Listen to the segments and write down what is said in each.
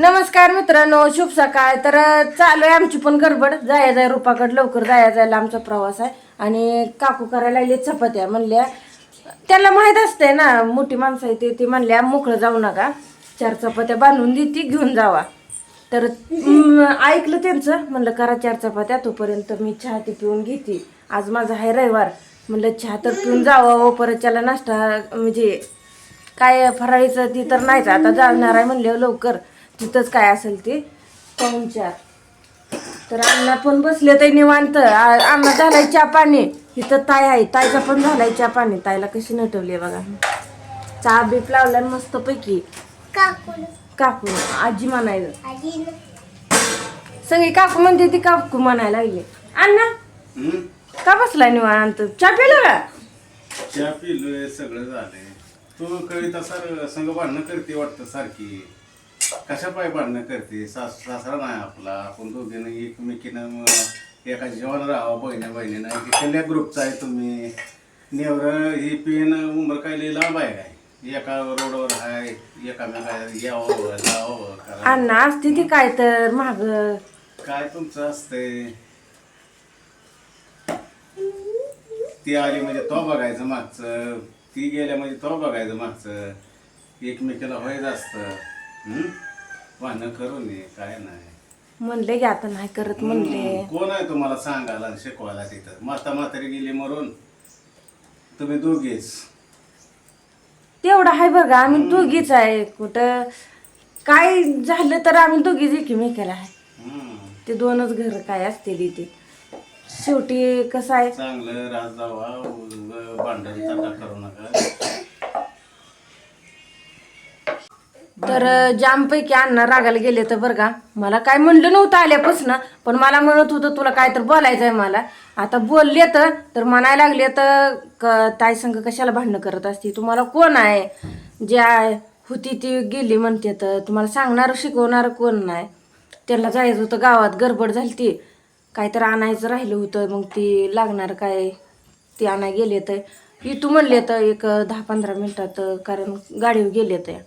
नमस्कार मित्रांनो शुभ सकाळ. तर चालू आहे आमची पण गडबड. जाया जाय रुपाकड लवकर जाया जायला आमचा प्रवास आहे. आणि काकू करायला लागले चपात्या म्हणल्या. त्याला माहीत असते ना मोठी माणसं आहे ते ती म्हणल्या मोकळं जाऊ नका. चार चपात्या बांधून देती घेऊन जावा. तर ऐकलं त्यांचं. म्हणलं करा चार चपात्या तोपर्यंत मी चहा ती पिऊन घेते. आज माझा आहे रविवार. म्हणलं चहा तर पिऊन जावा परत त्याला नाश्ता म्हणजे काय फराळीचं ती तर नाहीच. आता जाणार आहे म्हणलं लवकर. तिथंच काय असेल ते पाहून चार. तर अण्णा पण बसले ते निवांत. अण्णा झालाय चहा पाणी. इथं ताई आहे ताईचा पण झालाय चहा पाणी. ताईला कशी नटवली आहे बघा. चहा बीप लावला मस्त पैकी काकू आजी म्हणायचं सगळी काकू म्हणते ती काकू म्हणायला लागली. अण्णा? का बसलाय निवांत? चहा पिला का? चहा पिलोय सगळं झालंय. तू कविता सर संग भांडणं करते वाटतं सारखी. कशा पाय भांडणं करते? सास सासरा नाही आपला. आपण दोघीनं एकमेकीनं एका जेवण राहावं बहिणी बहिणीनं कल्या ग्रुपचा आहे तुम्ही. नेवर ही पिन उमर काय लई लांब आहे काय? एका रोडवर आहे एकामेका यावं जावं करा अण्णा असते ती काय तर माग? काय तुमचं असतंय? ती आली म्हणजे तो बघायचं मागचं. ती गेल्या म्हणजे तो बघायचं मागचं. एकमेकीला व्हायचं असतं हम्म? भांडणं करू नये काय नाही. म्हणले की आता नाही करत म्हणले. हम्म, कोण आहे तुम्हाला सांगायला आणि शिकवायला तिथं? माता म्हातारी गेली मरून. तुम्ही दोघेच. तेवढं आहे बघा आम्ही दोघीच आहे. कुठं काय झालं तर आम्ही दोघीच एकमेकाला आहे. हम्म. ते दोनच घर काय असतील इथे? शेवटी कसं आहे? चांगलं राज जावा भांडण तटा करू नका. तर जामपैकी अण्णा रागाला गेले तर बरं का मला काय म्हणलं नव्हतं आल्यापासून पण मला म्हणत होतं तुला काय तर बोलायचं आहे मला. आता बोलले तर तर म्हणायला लागले तर क ताई संग कशाला भांडणं करत असती? तुम्हाला कोण आहे? जे आहे होती ती गेली म्हणते तर तुम्हाला सांगणार शिकवणार कोण नाही? त्यांना जायचं होतं गावात गडबड झाली ती. काय तर आणायचं राहिलं होतं मग ती लागणार काय? ती आणाय गेले तर. इथू म्हणले तर एक दहा पंधरा मिनटात कारण गाडीवर गेले तर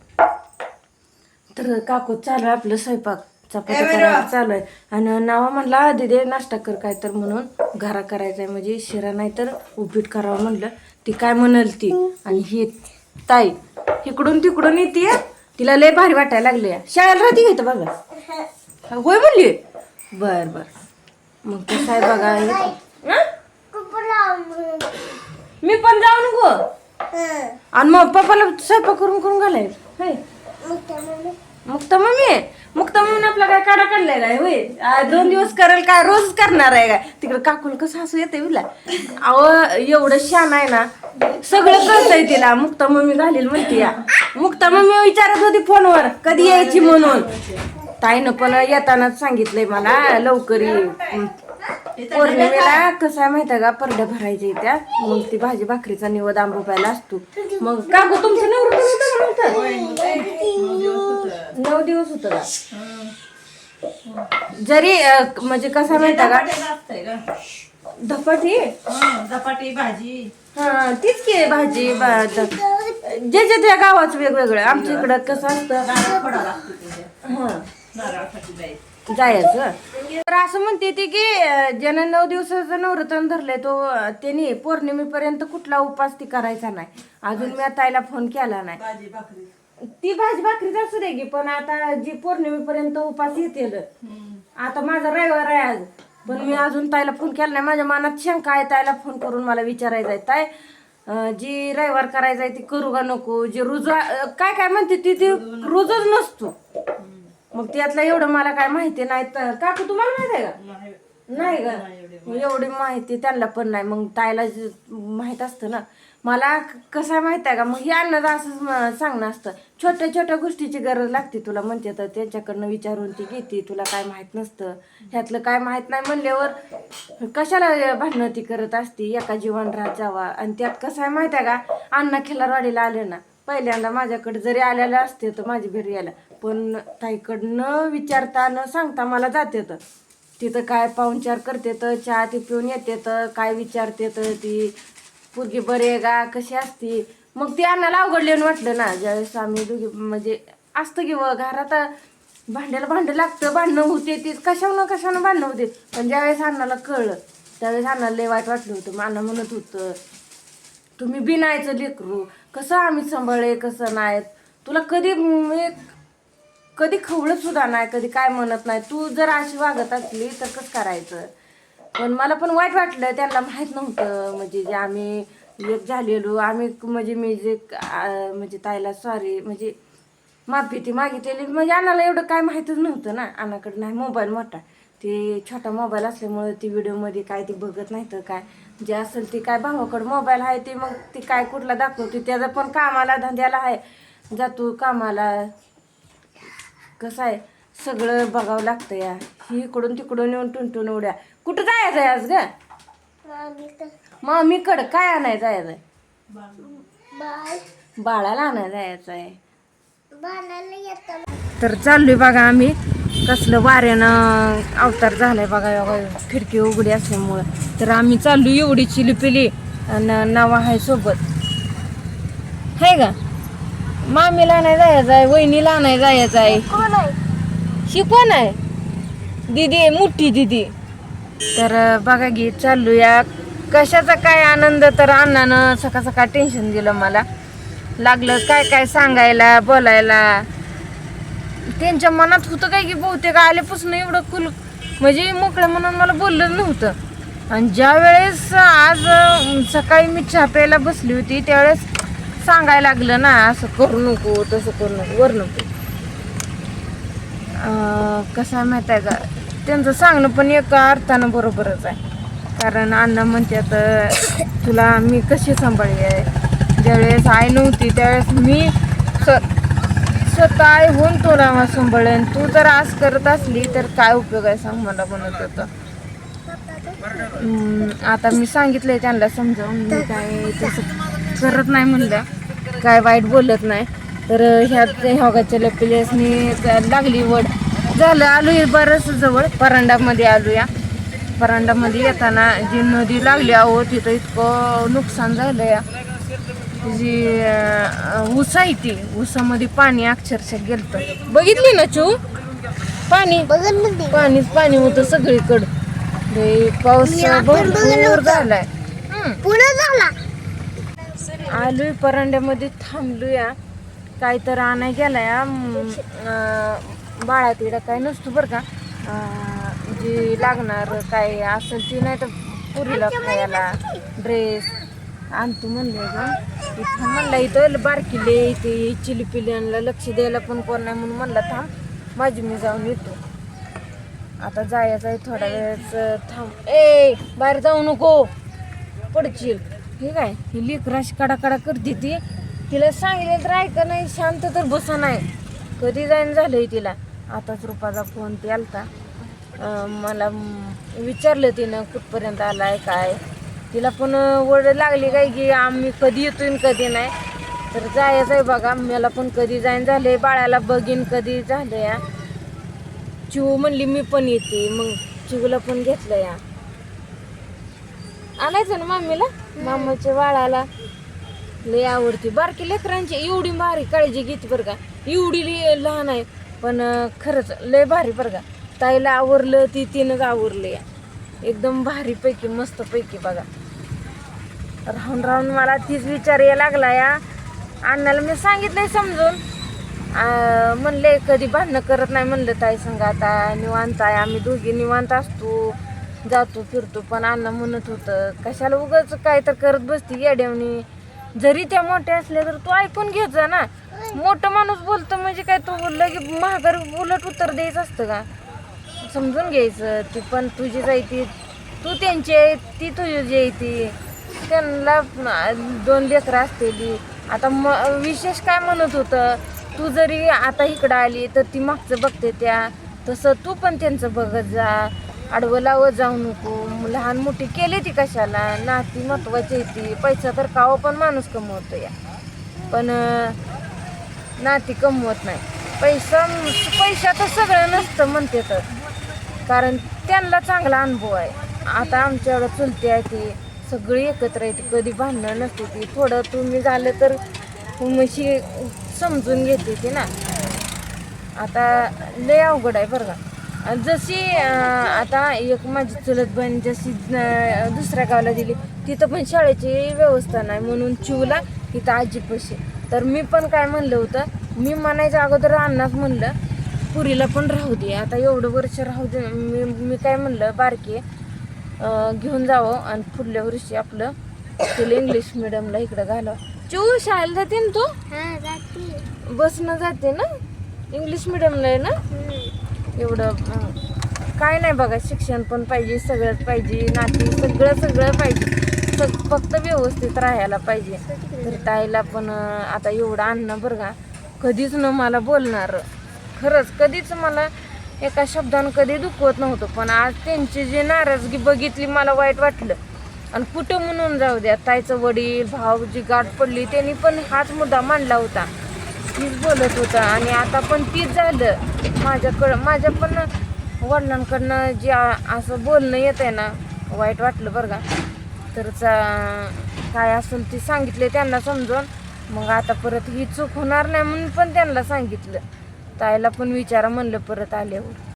तर काकू चालू आहे आपलं स्वयंपाक. चपाती करायला चालू आहे. आणि नावा म्हणला दिदे नाश्ता कर काय तर म्हणून. घरा करायचा आहे म्हणजे शिरा नाही तर उपीट करावं म्हणलं. ती काय म्हणल ती? आणि ही ताई इकडून तिकडून येते. तिला लय भारी वाटायला लागले. शाळेला राहते घेतं बघा? होय म्हणली? बर बर. मग कसं आहे बघा? मी पण जाऊ नको. आणि मग पप्पाला स्वयंपाक करून करून घालाय मग मुक्ता मम्मी मुक्ता मम्मी आपला काय काढा काढलाय काय होय? आ, दोन दिवस करेल काय रोज करणार आहे काय? तिकडे काकुल कसं हसू येते विला अहो एवढं शान आहे ना सगळं कळतंय तिला. मुक्ता मम्मी घालील म्हणते या. मुक्ता मम्मी विचारत होती फोनवर कधी यायची म्हणून. ताईनं पण येतानाच सांगितलंय मला लवकर ये. पौर्णिमेला कसं आहे माहिती का? परड्या भरायच्या त्या मग ती भाजी भाकरीचा निवद आंबोपायला असतो. मग काकू तुमचं नवरं नऊ दिवस होत का जरी म्हणजे कसं माहिती का? धपाटी चपाती भाजी. हा तीच की भाजी जे जे त्या गावाचं वेगवेगळं. आमच्या इकडं कसं असतं? जायचं. जायचं तर असं म्हणते ती की ज्यानं नऊ दिवसाचं नवरत्न धरलंय तो त्यांनी पौर्णिमेपर्यंत कुठला उपास ती करायचा नाही. अजून मी ताईला फोन केला नाही. ती भाजी भाकरीच असू दे की पण आता जी पौर्णिमेपर्यंत उपास येतील. आता माझा रविवार आहे आज. पण मी अजून ताईला फोन केला नाही. माझ्या मनात शंका आहे ताईला फोन करून मला विचारायचं आहे ताई जी रविवार करायचं आहे ती करू का नको? जी रोज काय काय म्हणते ती ती रोजच नसतो. मग त्यातलं एवढं मला काय माहिती नाही तर काकू तुम्हाला माहिती आहे का? नाही. का? एवढी माहिती. त्यांना पण नाही. मग ताईला जे माहीत असतं ना मला कसं आहे माहीत आहे का? मग हे अन्नदा असंच म- सांगणं असतं. छोट्या छोट्या गोष्टीची गरज लागते तुला म्हणते तर त्यांच्याकडनं विचारून ती घेते तुला काय माहीत नसतं. ह्यातलं काय माहीत नाही म्हणल्यावर कशाला भांडणं ती करत असती? एका जीवन राहत जावा. आणि त्यात कसं आहे माहीत आहे का? अण्णा खिलारवाडीला आले ना पहिल्यांदा माझ्याकडे जरी आलेलं असते तर माझी घरी यायला. पण ताईकडनं विचारता न सांगता मला जाते तर तिथं काय पाहुणचार करते तर चहा ती पिऊन येते तर काय विचारते तर ती. पोरगी बरी आहे का? कशी असती? मग ती अन्नाला अवघडले वाटलं ना ज्यावेळेस आम्ही दोघी म्हणजे असतं की व घरात भांड्याला भांडं लागतं भांडणं होते ती कशानं कशानं भांडणं होते पण ज्यावेळेस अन्नाला कळलं त्यावेळेस अन्नाला लय वाईट वाटलं होतं. मग मला म्हणत होतं तुम्ही बिनायचं लेकरू कसं आम्ही सांभाळले कसं नाही तुला कधी म्हणजे कधी खवळत सुद्धा नाही कधी काय म्हणत नाही. तू जर अशी वागत असली तर कसं करायचं? पण मला पण वाईट वाटलं त्यांना माहीत नव्हतं. म्हणजे जे आम्ही एक झालेलो आम्ही म्हणजे मी जे म्हणजे ताईला सॉरी म्हणजे माफी ती मागितलेली. म्हणजे अनाला एवढं काय माहीतच नव्हतं ना. अण्णाकडे नाही मोबाईल मोठा. ते छोटा मोबाईल असल्यामुळे ती व्हिडिओमध्ये काय ती बघत नाही तर काय. जे असेल ती काय भावाकडं मोबाईल आहे ते मग ती काय कुठला दाखवते त्याचा पण कामाला धंद्याला आहे. जातो कामाला. कसं आहे? सगळं बघावं लागतं या. ही इकडून तिकडून येऊन टुनटून उड्या. कुठं जायचं आहे आज ग? मम्मीकडं काय आणायचं जायचं आहे बाळाला आणायला जायचं आहे. तर चाललोय बघा आम्ही. कसलं वाऱ्यानं अवतार झालाय बघा बघा खिडकी उघडी असल्यामुळं. तर आम्ही चाललो एवढी चिली पिली आणि नाव आहे सोबत. आहे का? मामीला नाही जायचं आहे वहिनीला नाही जायचं आहे? शिकवण आहे? दिदी आहे मोठी दिदी. तर बघा गी चालूया कशाचा काय आनंद तर अण्णानं सकाळ सकाळ टेन्शन दिलं मला. लागलं काय काय सांगायला बोलायला. त्यांच्या मनात होतं काय की बहुतेक आल्यापासून एवढं कुल म्हणजे मोकळं म्हणून मला बोललं नव्हतं. आणि ज्या वेळेस आज अं, सकाळी मी चहा प्यायला बसली होती त्यावेळेस सांगायला लागलं ना असं करू नको तसं करू नको वर नको. कसं आहे माहिती आहे का? त्यांचं सांगणं पण एका अर्थानं बरोबरच आहे. कारण अण्णा म्हणतात तुला मी कशी सांभाळली आहे? ज्यावेळेस आई नव्हती त्यावेळेस मी स्व- स्वतः आई होऊन तुला सांभाळेन. तू जर आज करत असली तर काय उपयोग आहे सांग मला म्हणत होतं आता मी सांगितलंय त्यांना समजावून मी काय तसं करत नाही म्हणलं. काय वाईट बोलत नाही. तर ह्यात ह्योगाच्या लपिलेसनी लागली वड. झालं आलो बरंच जवळ. परांडामध्ये आलो या परांडामध्ये येताना जी नदी लागली अहो तिथं इतकं नुकसान झालं या जी ऊस आहे ती ऊसामध्ये पाणी अक्षरशः गेलतं. बघितली ना चू? पाणी? पाणीच पाणी होतं सगळीकडं. पाऊस भरपूर झालाय. हम्म. आलोय परांड्यामध्ये थांबलोया. काय तर आणाय गेलाय बाळा तिकडं काय नसतो बरं का. जे लागणार काय असेल ती नाही तर पुरीला खायला ड्रेस आणतो म्हणले ग. इथं म्हणला इथं बारकीले इथे चिली पिल्यांना लक्ष द्यायला पण कोण नाही म्हणून म्हणला थांब माझी मी जाऊन येतो. आता जायचं आहे थोडा वेळच थांब. ए बाहेर जाऊ नको. पडशील. ठीक आहे? ही लेकराशी कडा कडा करते ती. तिला सांगितलं तर ऐका नाही शांत तर बसा नाही. कधी जाईन झालंय तिला. आताच रुपाचा फोन ते आलता मला विचारलं तिनं कुठपर्यंत आलाय काय? तिला पण वड लागली काय की आम्ही कधी येतोय कधी नाही. तर जायचं आहे बघा मला पण कधी जाईन झालंय बाळाला बघीन कधी झालं या चिऊ म्हणली मी पण येते. मग चिऊला पण घेतलं या आणायचं ना मम्मीला? मामाच्या बाळाला लय आवडते. बारकी लेकरांची एवढी भारी काळजी घेते बरं का. एवढी लई लहान आहे. पण खरंच लय भारी बरं का. ताईला आवरलं ती तिनंच आवरलं या. एकदम भारी पैकी मस्त पैकी बघा. राहून राहून मला तीच विचार यायला लागला या. अण्णाला मी सांगितलंय समजून. म्हणले कधी भांडणं करत नाही म्हणलं ताई सांगा आता. निवांत आहे. आम्ही दोघी निवांत असतो. जातो फिरतो पण अण्णा म्हणत होतं कशाला उगाच काय तर करत बसती येड्यावनी? जरी त्या मोठ्या असल्या तर तू ऐकून घेत जा ना. मोठं माणूस बोलतो म्हणजे काय तू लगे महागार उलट उत्तर द्यायचं असतं का? समजून घ्यायचं ती पण तुझी जायती तू त्यांची आहे ती तुझी आहे ती. त्यांना दोन लेकरं असतेली आता म विशेष काय म्हणत होतं तू जरी आता इकडं आली तर ती मागचं बघते त्या तसं तू पण त्यांचं बघत जा. आडवं लावत जाऊ नको. लहान मोठी केली ती कशाला? नाती महत्वाची आहे ती. पैसा तर काव पण माणूस कमवतो या. पण नाती कमवत नाही. पैसा पैशाचं सगळं नसतं म्हणते तर. कारण त्यांना चांगला अनुभव आहे. आता आमच्याकडं चुलती आहे ती. सगळी एकत्र येते कधी भांडणं नसते ती. थोडं तुम्ही झालं तर म्हशी समजून घेते ती ना. आता लय अवघड आहे बरं का. जशी आता एक माझी चुलत बहीण जशी दुसऱ्या गावाला दिली तिथं पण शाळेची व्यवस्था नाही. म्हणून चिवला तिथं आजी पैसे तर मी पण काय म्हणलं होतं मी म्हणायच्या अगोदर अन्नाच म्हणलं पुरीला पण राहू दे. आता एवढं वर्ष राहू दे. मी मी काय म्हणलं बारके घेऊन जावं. आणि पुढल्या वर्षी आपलं तिला इंग्लिश मिडियमला इकडं घालावं. चिऊ शाळेला जाते ना तू? बसनं जाते ना? इंग्लिश मिडियमला आहे ना? एवढं काय नाही बघा शिक्षण पण पाहिजे सगळंच पाहिजे नाती सगळं सगळं पाहिजे. सग फक्त व्यवस्थित राहायला पाहिजे. तर ताईला पण आता एवढं आणणं बरं का कधीच न मला बोलणार. खरंच कधीच मला एका शब्दानं कधी दुखवत नव्हतं पण आज त्यांची जी नाराजगी बघितली मला वाईट वाटलं. आणि कुठं म्हणून जाऊ द्या ताईचं वडील भाव जी गाठ पडली त्यांनी पण हाच मुद्दा मांडला होता. तीच बोलत होता आणि आता पण तीच झालं. माझ्याकडं माझ्या पण वडिलांकडनं जे असं बोलणं येत आहे ना वाईट वाटलं बरं का. तर चा- काय असेल ते सांगितले त्यांना समजून. मग आता परत ही चूक होणार नाही म्हणून पण त्यांना सांगितलं. ताईला पण विचारा म्हणलं परत आल्यावर.